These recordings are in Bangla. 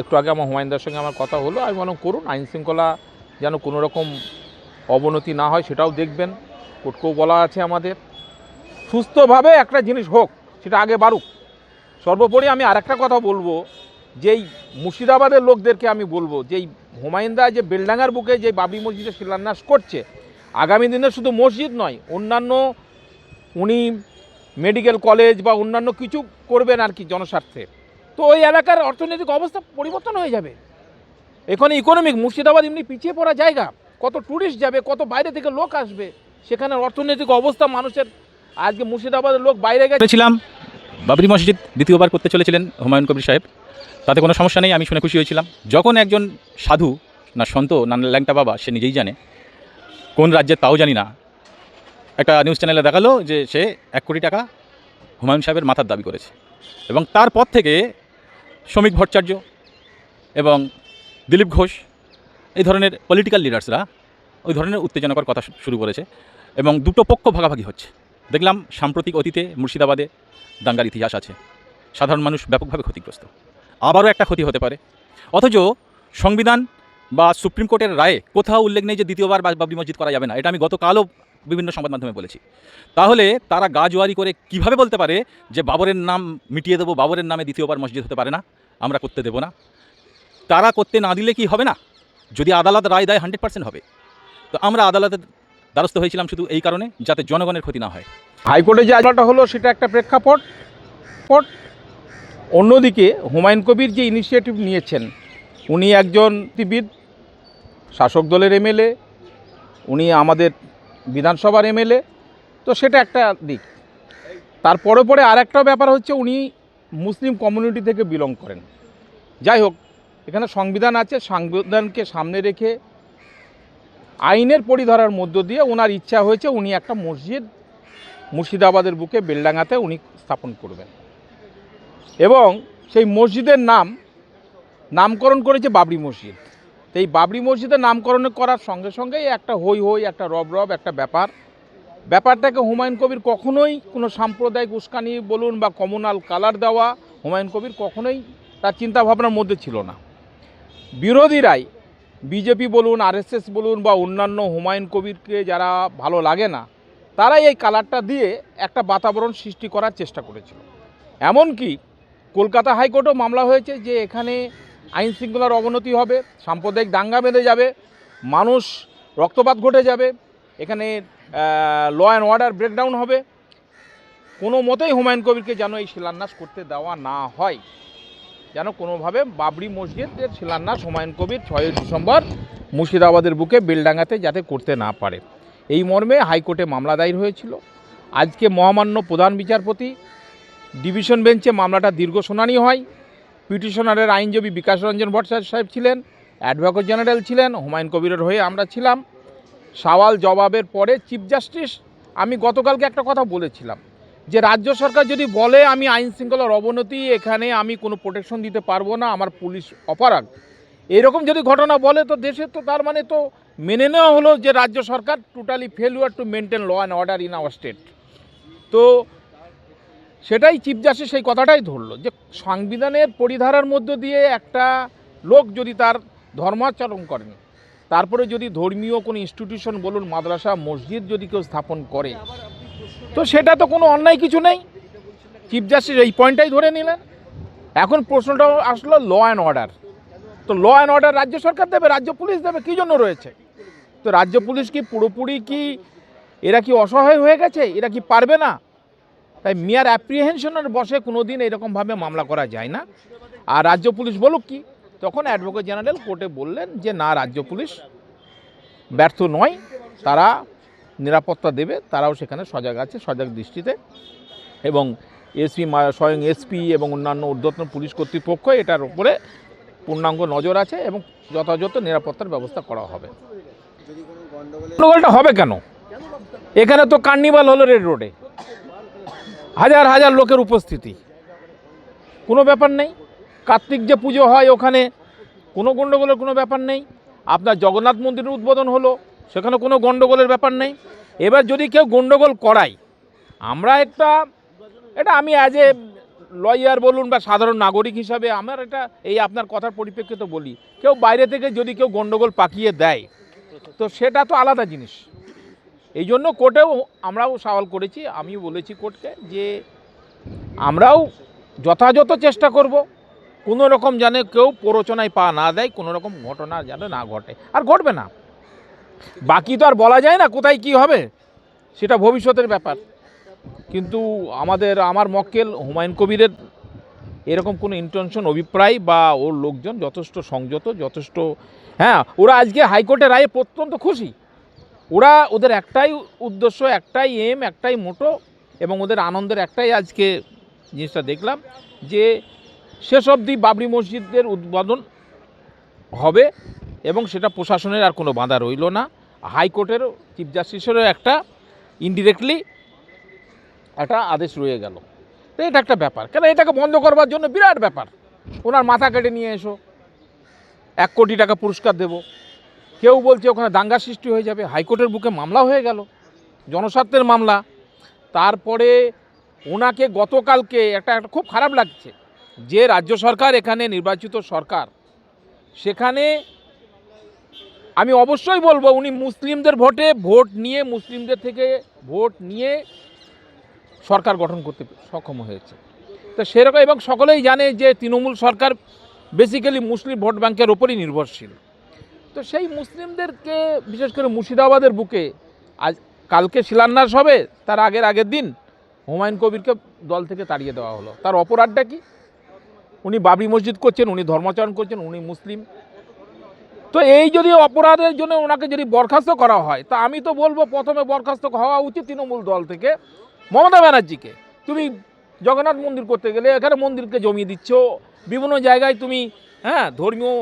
একটু আগে আমার হুমায়ুন্দার সঙ্গে আমার কথা হলো আমি বললাম করুন আইন শৃঙ্খলা যেন কোনো রকম অবনতি না হয় সেটাও দেখবেন। কোটকেও বলা আছে আমাদের। সুস্থভাবে একটা জিনিস হোক সেটা আগে বাড়ুক। সর্বোপরি আমি আরেকটা কথা বলব যেই মুর্শিদাবাদের লোকদেরকে আমি বলব যেই হুমায়ুনদা যে বেলডাঙ্গার বুকে যে বাবরি মসজিদের শিলান্যাস করছে আগামী দিনে শুধু মসজিদ নয় অন্যান্য উনি মেডিকেল কলেজ বা অন্যান্য কিছু করবেন আর কি জনস্বার্থে। তো ওই এলাকার অর্থনৈতিক অবস্থা পরিবর্তন হয়ে যাবে। এখানে ইকোনমিক মুর্শিদাবাদ এমনি পিছিয়ে পড়া জায়গা। কত ট্যুরিস্ট যাবে, কত বাইরে থেকে লোক আসবে, সেখানে অর্থনৈতিক অবস্থা মানুষের। আজকে মুর্শিদাবাদের লোক বাইরে গেছে। করেছিলাম বাবরি মসজিদ দ্বিতীয়বার করতে চলেছিলেন হুমায়ুন কবির সাহেব। তাতে কোনো সমস্যা নেই, আমি শুনে খুশি হয়েছিলাম। যখন একজন সাধু, না সন্ত, না ল্যাংটা বাবা, সে নিজেই জানে, কোন রাজ্যের তাও জানি না একটা নিউজ চ্যানেলে দেখাল যে সে এক কোটি টাকা হুমায়ুন সাহেবের মাথার দাবি করেছে। এবং তারপর থেকে শ্রমিক ভট্টাচার্য এবং দিলীপ ঘোষ, এই ধরনের পলিটিক্যাল লিডার্সরা ওই ধরনের উত্তেজনাকর কথা শুরু করেছে এবং দুটো পক্ষ ভাগাভাগি হচ্ছে। দেখলাম সাম্প্রতিক অতীতে মুর্শিদাবাদে দাঙ্গার ইতিহাস আছে। সাধারণ মানুষ ব্যাপকভাবে ক্ষতিগ্রস্ত। আবারও একটা ক্ষতি হতে পারে। অথচ সংবিধান বা সুপ্রিম কোর্টের রায়ে কোথাও উল্লেখ নেই যে দ্বিতীয়বার বাবরি মসজিদ করা যাবে না। এটা আমি গতকালও বিভিন্ন সংবাদ মাধ্যমে বলেছি। তাহলে তারা গা জোয়ারি করে কীভাবে বলতে পারে যে বাবরের নাম মিটিয়ে দেবো, বাবরের নামে দ্বিতীয়বার মসজিদ হতে পারে না, আমরা করতে দেবো না। তারা করতে না দিলে কি হবে না? যদি আদালত রায় দেয়, হান্ড্রেড পার্সেন্ট হবে। তো আমরা আদালতের দ্বারস্থ হয়েছিলাম শুধু এই কারণে, যাতে জনগণের ক্ষতি না হয়। হাইকোর্টে যে আদালতটা হলো, সেটা একটা প্রেক্ষাপট। পট অন্যদিকে হুমায়ুন কবির যে ইনিশিয়েটিভ নিয়েছেন, উনি একজন শাসক দলের এমএলএ, উনি আমাদের বিধানসভার এমএলএ, তো সেটা একটা দিক। তারপরে পরে আর একটা ব্যাপার হচ্ছে উনি মুসলিম কমিউনিটি থেকে বিলং করেন। যাই হোক, এখানে সংবিধান আছে, সংবিধানকে সামনে রেখে আইনের পরিধারার মধ্য দিয়ে ওনার ইচ্ছা হয়েছে উনি একটা মসজিদ মুর্শিদাবাদের বুকে বেলডাঙ্গাতে উনি স্থাপন করবেন। এবং সেই মসজিদের নাম, নামকরণ করেছে বাবরি মসজিদ। তো এই বাবরি মসজিদের নামকরণ করার সঙ্গে সঙ্গেই একটা হই হই একটা রব রব, একটা ব্যাপার। ব্যাপারটাকে হুমায়ুন কবির কখনোই কোনো সাম্প্রদায়িক উস্কানি বলুন বা কমনাল কালার দেওয়া হুমায়ুন কবির কখনোই তার চিন্তাভাবনার মধ্যে ছিল না। বিরোধীরাই বিজেপি বলুন, আরএসএস বলুন বা অন্যান্য হুমায়ুন কবিরকে যারা ভালো লাগে না, তারাই এই কালারটা দিয়ে একটা বাতাবরণ সৃষ্টি করার চেষ্টা করেছিল। এমনকি কলকাতা হাইকোর্টেও মামলা হয়েছে যে এখানে আইন শৃঙ্খলার অবনতি হবে, সাম্প্রদায়িক দাঙ্গা বেঁধে যাবে, মানুষ রক্তপাত ঘটে যাবে, এখানে ল অ্যান্ড অর্ডার ব্রেকডাউন হবে। কোনো মতেই হুমায়ুন কবিরকে যেন এই শিলান্যাস করতে দেওয়া না হয়। যেন কোনোভাবে বাবরি মসজিদের শিলান্যাস হুমায়ুন কবির ছয়ই ডিসেম্বর মুর্শিদাবাদের বুকে বেলডাঙ্গাতে যাতে করতে না পারে। এই মর্মে হাইকোর্টে মামলা দায়ের হয়েছিল। আজকে মহামান্য প্রধান বিচারপতি, ডিভিশন বেঞ্চে মামলাটা দীর্ঘ শুনানি হয়। পিটিশনারের আইনজীবী বিকাশ রঞ্জন ভট্টাচার্য সাহেব ছিলেন অ্যাডভোকেট জেনারেল ছিলেন, হুমায়ুন কবিরের হয়ে আমরা ছিলাম। সওয়াল জবাবের পরে চিফ জাস্টিস আমি গতকালকে একটা কথা বলেছিলাম যে রাজ্য সরকার যদি বলে আমি আইন শৃঙ্খলার অবনতি, এখানে আমি কোনো প্রোটেকশন দিতে পারব না, আমার পুলিশ অপরাধ। এরকম যদি ঘটনা বলে, তো দেশে তো তার মানে তো মেনে নেওয়া হলো যে রাজ্য সরকার totally failure to maintain law and order in our state তো সেটাই চিফ জাস্টিস সেই কথাটাই ধরলো যে সংবিধানের পরিধারার মধ্য দিয়ে একটা লোক যদি তার ধর্মাচরণ করেন, তারপরে যদি ধর্মীয় কোনো ইনস্টিটিউশন বলুন, মাদ্রাসা, মসজিদ যদি কেউ স্থাপন করে, তো সেটা তো কোনো অন্যায় কিছু নেই। চিফ জাস্টিস এই পয়েন্টটাই ধরে নিলেন। এখন প্রশ্নটা আসলো ল অ্যান্ড অর্ডার তো ল অ্যান্ড অর্ডার রাজ্য সরকার দেবে, রাজ্য পুলিশ দেবে, কী জন্য রয়েছে? তো রাজ্য পুলিশ কি পুরোপুরি কি, এরা কি অসহায় হয়ে গেছে? এরা কি পারবে না? তাই মেয়ার অ্যাপ্রিহেনশনের বসে কোনো দিন এরকমভাবে মামলা করা যায় না। আর রাজ্য পুলিশ বলুক কি, তখন অ্যাডভোকেট জেনারেল কোর্টে বললেন যে, না, রাজ্য পুলিশ ব্যর্থ নয়। তারা নিরাপত্তা দেবে, তারাও সেখানে সজাগ আছে, সজাগ দৃষ্টিতে। এবং এসপি স্বয়ং এসপি এবং অন্যান্য ঊর্ধ্বতন পুলিশ কর্তৃপক্ষ এটার উপরে পূর্ণাঙ্গ নজর আছে এবং যথাযথ নিরাপত্তার ব্যবস্থা করা হবে। গন্ডগোলটা হবে কেন? এখানে তো কার্নিভাল হলো রেড রোডে হাজার হাজার লোকের উপস্থিতি। কোনো ব্যাপার নেই। কার্তিক যে পুজো হয় ওখানে কোনো গণ্ডগোলের কোনো ব্যাপার নেই। আপনার জগন্নাথ মন্দিরের উদ্বোধন হলো, সেখানে কোনো গণ্ডগোলের ব্যাপার নেই। এবার যদি কেউ গণ্ডগোল করায়, আমরা একটা, এটা আমি অ্যাজ এ লয়ার বলুন বা সাধারণ নাগরিক হিসাবে আমার এটা এই আপনার কথার পরিপ্রেক্ষিতে বলি। কেউ বাইরে থেকে যদি কেউ গণ্ডগোল পাকিয়ে দেয়, তো সেটা তো আলাদা জিনিস। এই জন্য কোর্টেও আমরাও সওয়াল করেছি, আমিও বলেছি কোর্টকে যে আমরাও যথাযথ চেষ্টা করব, কোনো রকম যেন কেউ প্ররোচনায় পা না দেয়, কোনো রকম ঘটনা যেন না ঘটে। আর ঘটবে না। বাকি তো আর বলা যায় না কোথায় কি হবে, সেটা ভবিষ্যতের ব্যাপার। কিন্তু আমাদের, আমার মক্কেল হুমায়ুন কবিরের এরকম কোনো ইন্টেনশন অভিপ্রায় বা ওর লোকজন যথেষ্ট সংযত, যথেষ্ট হ্যাঁ ওরা আজকে হাইকোর্টের রায়ে প্রত্যন্ত খুশি। ওরা ওদের একটাই উদ্দেশ্য, একটাই এম একটাই মোটো এবং ওদের আনন্দের একটাই আজকে জিনিসটা দেখলাম যে শেষ অবধি বাবরি মসজিদের উদ্বোধন হবে এবং সেটা প্রশাসনের আর কোনো বাধা রইল না। হাইকোর্টেরও চিফ জাস্টিসেরও একটা ইনডিরেক্টলি একটা আদেশ রয়ে গেল। তো এটা একটা ব্যাপার। কেন এটাকে বন্ধ করবার জন্য বিরাট ব্যাপার। ওনার মাথা কেটে নিয়ে এসো। এক কোটি টাকা পুরস্কার দেব। কেউ বলছে ওখানে দাঙ্গা সৃষ্টি হয়ে যাবে, হাইকোর্টের বুকে মামলা হয়ে গেল, জনস্বার্থের মামলা। তারপরে ওনাকে গতকালকে একটা একটা খুব খারাপ লাগছে, যে রাজ্য সরকার এখানে নির্বাচিত সরকার, সেখানে আমি অবশ্যই বলব, উনি মুসলিমদের ভোটে ভোট নিয়ে, মুসলিমদের থেকে ভোট নিয়ে সরকার গঠন করতে সক্ষম হয়েছে। তো সেরকম এবং সকলেই জানে যে তৃণমূল সরকার বেসিক্যালি মুসলিম ভোট ব্যাংকের ওপরই নির্ভরশীল। তো সেই মুসলিমদেরকে, বিশেষ করে মুর্শিদাবাদের বুকে, আজ কালকে শিলান্যাস হবে, তার আগের আগের দিন হুমায়ুন কবিরকে দল থেকে তাড়িয়ে দেওয়া হলো। তার অপরাধটা কি? উনি বাবরি মসজিদ করছেন, উনি ধর্মাচরণ করছেন, উনি মুসলিম। তো এই যদি অপরাধের জন্য ওনাকে যদি বরখাস্ত করা হয়, তা আমি তো বলব প্রথমে বরখাস্ত হওয়া উচিত তৃণমূল দল থেকে, মমতা ব্যানার্জিকে। তুমি জগন্নাথ মন্দির করতে গেলে, এখানে মন্দিরকে জমিয়ে দিচ্ছ, বিভিন্ন জায়গায় তুমি হ্যাঁ ধর্মীয়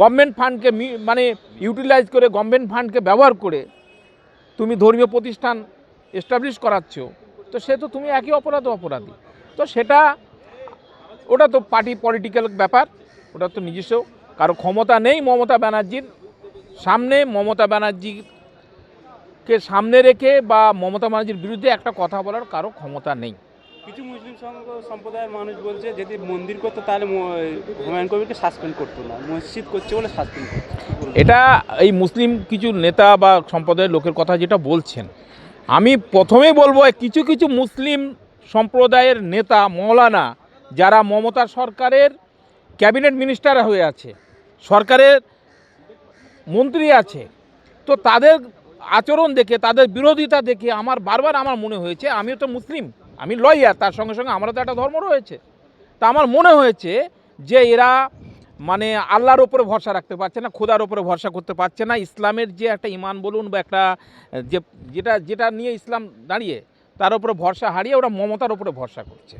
গভর্নমেন্ট ফান্ডকে মানে ইউটিলাইজ করে গভর্নমেন্ট ফান্ডকে ব্যবহার করে তুমি ধর্মীয় প্রতিষ্ঠান এস্টাবলিশ করাচ্ছ। তো সে তো তুমি একই অপরাধ অপরাধী। তো সেটা, ওটা তো পার্টি পলিটিক্যাল ব্যাপার, ওটা তো নিজস্ব। কারও ক্ষমতা নেই মমতা ব্যানার্জির। সামনে মমতা ব্যানার্জিকে সামনে রেখে বা মমতা ব্যানার্জির বিরুদ্ধে একটা কথা বলার কারও ক্ষমতা নেই। কিছু মুসলিম সম্প্রদায়ের মানুষ বলছে, যদি মন্দির করতো তাহলে হুমায়ুন কবিরকে সাসপেন্ড করতো না, মসজিদ করছে বলে সাসপেন্ড এটা এই মুসলিম কিছু নেতা বা সম্প্রদায়ের লোকের কথা যেটা বলছেন। আমি প্রথমেই বলব, কিছু কিছু মুসলিম সম্প্রদায়ের নেতা, মৌলানা, যারা মমতা সরকারের ক্যাবিনেট মিনিস্টার হয়ে আছে, সরকারের মন্ত্রী আছে, তো তাদের আচরণ দেখে, তাদের বিরোধিতা দেখে আমার বারবার আমার মনে হয়েছে, আমিও তো মুসলিম। আমি লয়ার, তার সঙ্গে সঙ্গে আমারও তো একটা ধর্ম রয়েছে। তা আমার মনে হয়েছে যে এরা মানে আল্লাহর ওপরে ভরসা রাখতে পারছে না, খোদার ওপরে ভরসা করতে পারছে না। ইসলামের যে একটা ইমান বলুন বা একটা, যে, যেটা যেটা নিয়ে ইসলাম দাঁড়িয়ে, তার উপরে ভরসা হারিয়ে ওরা মমতার ওপরে ভরসা করছে।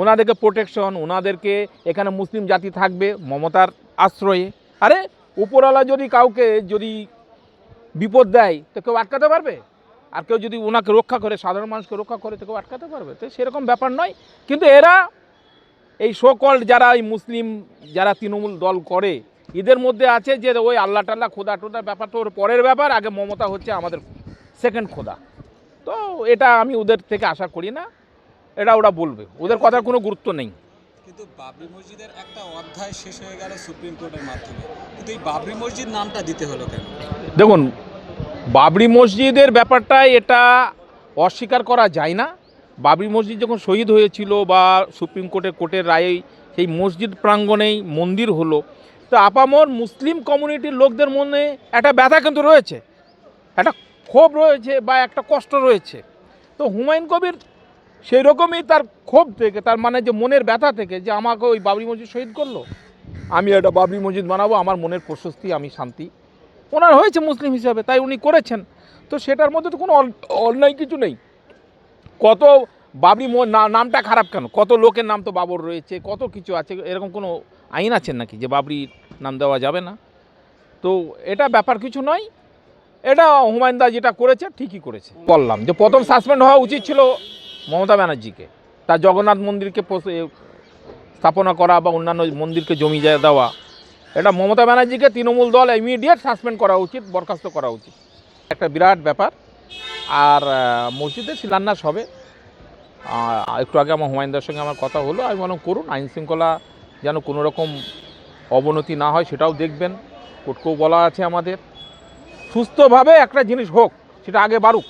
ওনাদেরকে প্রোটেকশন ওনাদেরকে এখানে মুসলিম জাতি থাকবে মমতার আশ্রয়ে। আরে, উপরওয়ালা যদি কাউকে যদি বিপদ দেয়, তো কেউ আটকাতে পারবে? আর কেউ যদি ওনাকে রক্ষা করে সাধারণ মানুষকে রক্ষা করে তো কেউ আটকাতে পারবে। তো সেরকম ব্যাপার নয়। কিন্তু এরা এই শোকল্ড যারা এই মুসলিম যারা তৃণমূল দল করে এদের মধ্যে আছে যে ওই আল্লাহ টাল্লাহ খোদা টোদা ব্যাপার তো ওর পরের ব্যাপার। আগে মমতা হচ্ছে আমাদের সেকেন্ড খোদা। তো এটা আমি ওদের থেকে আশা করি না। এটা ওরা বলবে। ওদের কথার কোনো গুরুত্ব নেই। কিন্তু বাবরি মসজিদের একটা অধ্যায় শেষ হয়ে গেল সুপ্রিম কোর্টের মাধ্যমে। কিন্তু এই বাবরি মসজিদ নামটা দিতে হলো কেন? দেখুন বাবরি মসজিদের ব্যাপারটা এটা অস্বীকার করা যায় না। বাবরি মসজিদ যখন শহীদ হয়েছিল বা সুপ্রিম কোর্টের কোর্টের রায়ে সেই মসজিদ প্রাঙ্গণেই মন্দির হলো, তো আপামর মুসলিম কমিউনিটির লোকদের মনে একটা ব্যথা কিন্তু রয়েছে, একটা ক্ষোভ রয়েছে বা একটা কষ্ট রয়েছে। তো হুমায়ুন কবির সেই রকমই তার ক্ষোভ থেকে, তার মানে যে মনের ব্যথা থেকে যে আমাকে ওই বাবরি মসজিদ শহীদ করল। আমি একটা বাবরি মসজিদ বানাবো, আমার মনের প্রশস্তি, আমি শান্তি। ওনার হয়েছে মুসলিম হিসাবে, তাই উনি করেছেন। তো সেটার মধ্যে তো কোনো অন্যায় কিছু নেই। কত বাবরি নামটা খারাপ কেন? কত লোকের নাম তো বাবর রয়েছে, কত কিছু আছে, এরকম কোনো আইন আছে নাকি যে বাবরি নাম দেওয়া যাবে না? তো এটা ব্যাপার কিছু নয়। এটা হুমায়ুন দা যেটা করেছে, ঠিকই করেছে। বললাম যে প্রথম সাসপেন্ড হওয়া উচিত ছিল মমতা ব্যানার্জিকে। তার জগন্নাথ মন্দিরকে স্থাপনা করা বা অন্যান্য মন্দিরকে জমি দেওয়া এটা মমতা ব্যানার্জিকে তৃণমূল দল ইমিডিয়েট সাসপেন্ড করা উচিত, বরখাস্ত করা উচিত। একটা বিরাট ব্যাপার। আর মসজিদে শিলান্যাস হবে। একটু আগে আমার হুমায়ুনদার সঙ্গে আমার কথা হলো। আমি বললাম, করুন, আইন শৃঙ্খলা যেন কোনো রকম অবনতি না হয়, সেটাও দেখবেন। কোর্টকেও বলা আছে আমাদের। সুস্থভাবে একটা জিনিস হোক, সেটা আগে বাড়ুক।